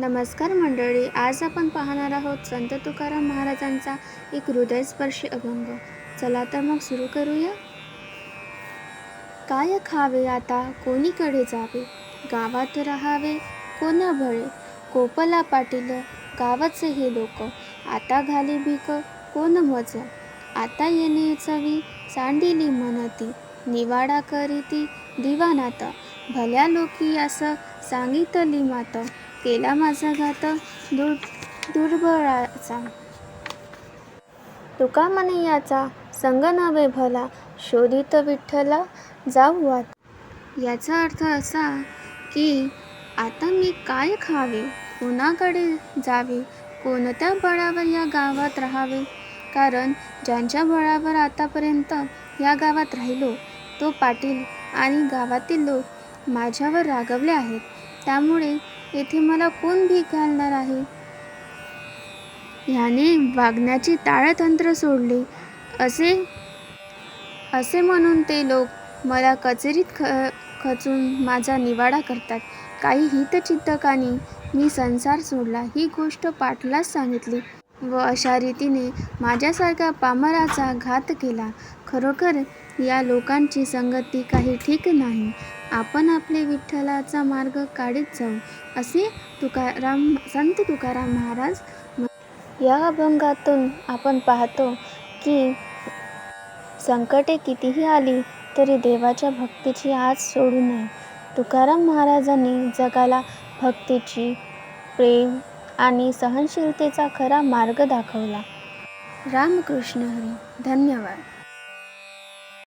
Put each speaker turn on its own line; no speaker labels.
नमस्कार मंडळी आज आपण पाहणार आहोत संत तुकाराम महाराजांचा एक हृदयस्पर्शी अभंग. चला तर मग सुरू करूया. काय खावे आता? कोणीकडे जावे? गावात राहावे? कोण भळे? कोपला पाटील गावाचे हे लोक. आता घाली भीक कोण मज? आता येणे चवी सांडिली मनती. निवाडा करीती दिवानात. भल्या लोकी असं सांगितली मात. केला माझा घात दुर् दुर्बळाचा. तुका म्हणे याचा संग नव्हे भला शोधित विठ्ठला जाऊ आत. याचा अर्थ असा की आता मी काय खावे कोणाकडे जावे कोणत्या बळावर या गावात राहावे? कारण ज्यांच्या बळावर आतापर्यंत या गावात राहिलो तो पाटील आणि गावातील लोक माझ्यावर रागवले आहेत. त्यामुळे येथे मला कोण भीक घालणार आहे? ह्याने वागण्याची ताळतंत्र सोडले. असे असे म्हणून ते लोक मला कचेरीत ख खचून माझा निवाडा करतात. काही हितचिंतकांनी मी संसार सोडला. ही गोष्ट पाटलास सांगितली व अशा रीतीने माझ्यासारख्या पामराचा घात केला. खरोखर या लोकांची संगती काही ठीक नाही. आपण आपले विठ्ठलाचा मार्ग काढीत जाऊ असे तुकाराम संत तुकाराम महाराज या अभंगातून आपण पाहतो की संकटे कितीही आली तरी देवाच्या भक्तीची आज सोडू नये. तुकाराम महाराजांनी जगाला भक्तीची प्रेम आणि सहनशीलतेचा खरा मार्ग दाखवला. रामकृष्ण हरी धन्यवाद.